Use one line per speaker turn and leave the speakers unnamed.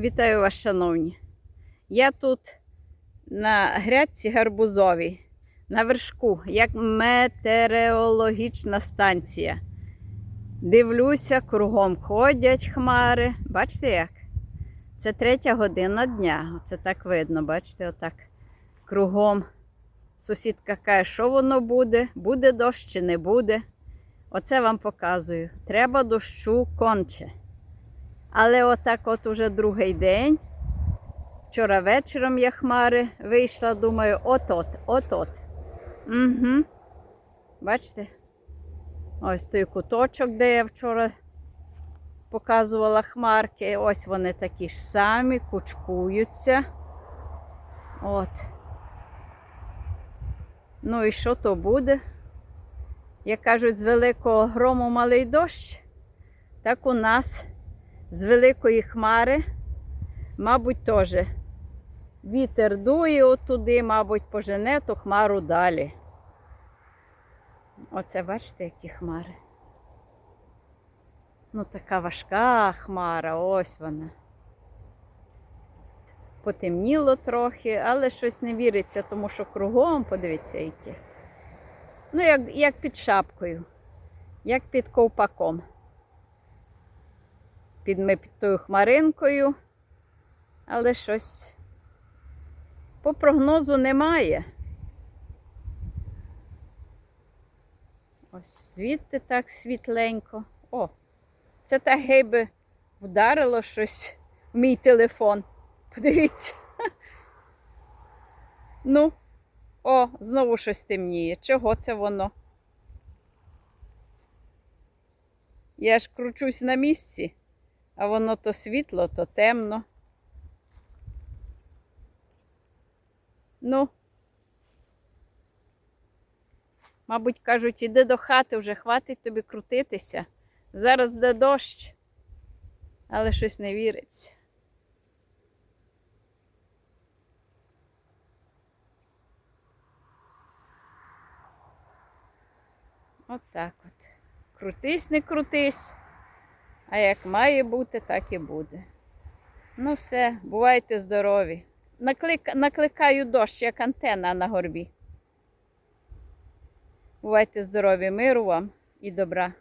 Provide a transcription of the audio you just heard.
Вітаю вас, шановні. Я тут на грядці гарбузовій, на вершку, як метеорологічна станція. Дивлюся, кругом ходять хмари. Бачите як? Це третя година дня. Оце так видно, бачите, отак. Кругом. Сусідка каже, що воно буде, буде дощ чи не буде. Оце вам показую. Треба дощу конче. Але отак от уже другий день. Вчора вечором я хмари вийшла, думаю, от-от, от-от. Угу. Бачите? Ось той куточок, де я вчора показувала хмарки. Ось вони такі ж самі, кучкуються. От. Ну і що то буде? Як кажуть, з великого грому малий дощ, так у нас з великої хмари, мабуть, теж вітер дує отуди, мабуть, пожене ту хмару далі. Оце бачите, які хмари. Ну, така важка хмара, ось вона. Потемніло трохи, але щось не віриться, тому що кругом, подивіться, які. Ну, як, як під шапкою, як під ковпаком під тою хмаринкою, але щось по прогнозу немає. Ось звідти так світленько. О, це так гейби вдарило щось в мій телефон. Подивіться. Ну, о, знову щось темніє. Чого це воно? Я ж кручусь на місці. А воно то світло, то темно. Ну, мабуть, кажуть, іди до хати вже, хватить тобі крутитися. Зараз буде дощ, але щось не віриться. От так от. Крутись, не крутись. А як має бути, так і буде. Ну все, бувайте здорові. Наклик... Накликаю дощ, як антенна на горбі. Бувайте здорові, миру вам і добра.